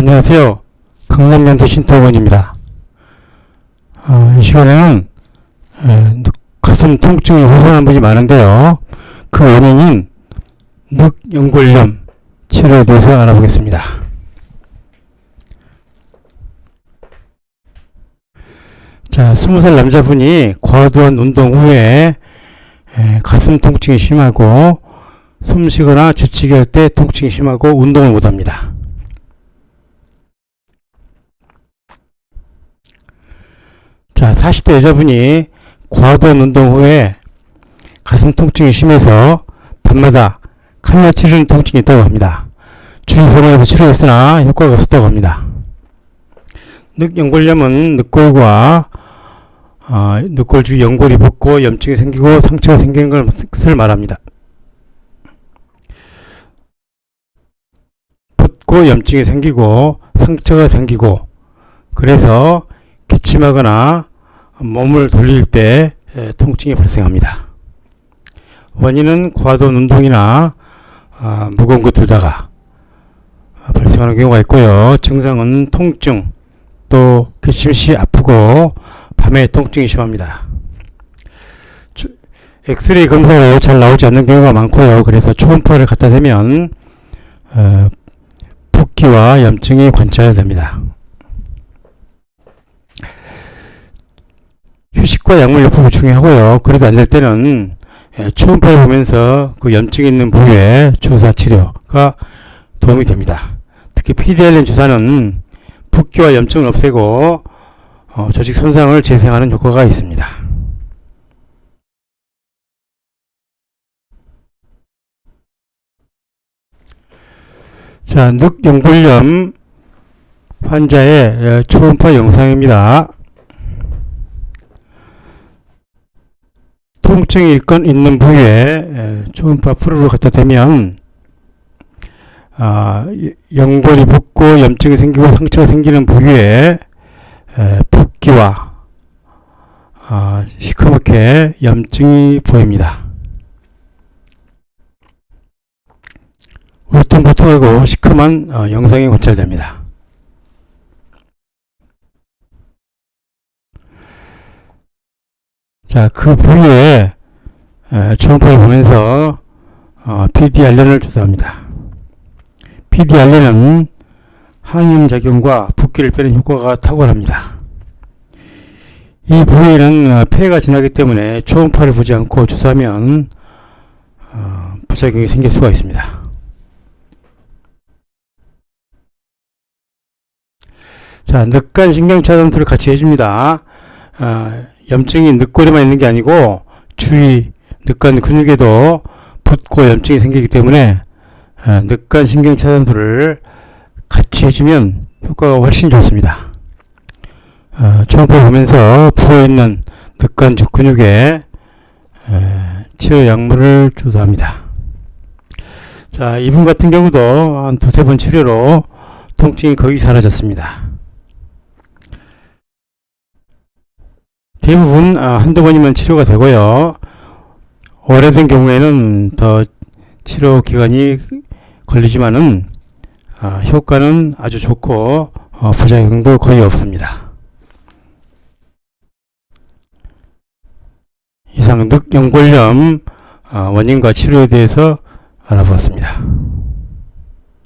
안녕하세요. 강남면대 신토원입니다. 어, 이 시간에는 에, 늑- 가슴 통증이 호소하는 분이 많은데요. 그 원인인 늑연골염 치료에 대해서 알아보겠습니다. 자, 20살 남자분이 과도한 운동 후에 에, 가슴 통증이 심하고 숨 쉬거나 지치게 할 때 통증이 심하고 운동을 못합니다. 자, 40대 여자분이 과도한 운동 후에 가슴 통증이 심해서 밤마다 칼로 치르는 통증이 있다고 합니다. 주위 병원에서 치료했으나 효과가 없었다고 합니다. 늑 연골염은 늑골과 아, 늑골 주위 연골이 붓고 염증이 생기고 상처가 생기는 것을 말합니다. 붓고 염증이 생기고 상처가 생기고 그래서 기침하거나 몸을 돌릴 때 에, 통증이 발생합니다. 원인은 과도한 운동이나 아, 무거운 것 들다가 아, 발생하는 경우가 있고요. 증상은 통증, 또 기침 시 아프고 밤에 통증이 심합니다. 주- 엑스레이 검사로 잘 나오지 않는 경우가 많고요. 그래서 초음파를 갖다 대면 어, 붓기와 염증이 관찰됩니다. 휴식과 약물 요법이 중요하고요. 그래도 안 될 때는 예, 초음파를 보면서 그 염증 있는 부위에 주사 치료가 도움이 됩니다. 특히 PDLN 주사는 붓기와 염증을 없애고 어, 조직 손상을 재생하는 효과가 있습니다. 자, 늑연골염 환자의 예, 초음파 영상입니다. 통증이 있건 있는 부위에 에, 초음파 프로를 갖다 대면 아, 이- 연골이 붓고 염증이 생기고 상처가 생기는 부위에 에, 붓기와 아, 시커멓게 염증이 보입니다. 울퉁불퉁하고 시커먼 어, 영상이 관찰됩니다. 자, 그 부위에 에, 초음파를 보면서 어, PDRN을 주사합니다. PDRN은 항염 작용과 붓기를 빼는 효과가 탁월합니다. 이 부위에는 어, 폐가 지나기 때문에 초음파를 보지 않고 주사하면 어, 부작용이 생길 수가 있습니다. 자, 늑간 신경차단술을 같이 해줍니다. 아, 염증이 늑골에만 있는 게 아니고 주위 늑간 근육에도 붓고 염증이 생기기 때문에 아, 늑간 신경 차단술을 같이 해주면 효과가 훨씬 좋습니다. 아, 초음파 보면서 부어있는 늑간 주 근육에 에, 치료 약물을 주사합니다. 자, 이분 같은 경우도 한 두세 번 치료로 통증이 거의 사라졌습니다. 대부분 아, 한두 번이면 치료가 되고요. 오래된 경우에는 더 치료 기간이 걸리지만은 아, 효과는 아주 좋고 어, 부작용도 거의 없습니다. 이상 늑연골염 아, 원인과 치료에 대해서 알아보았습니다.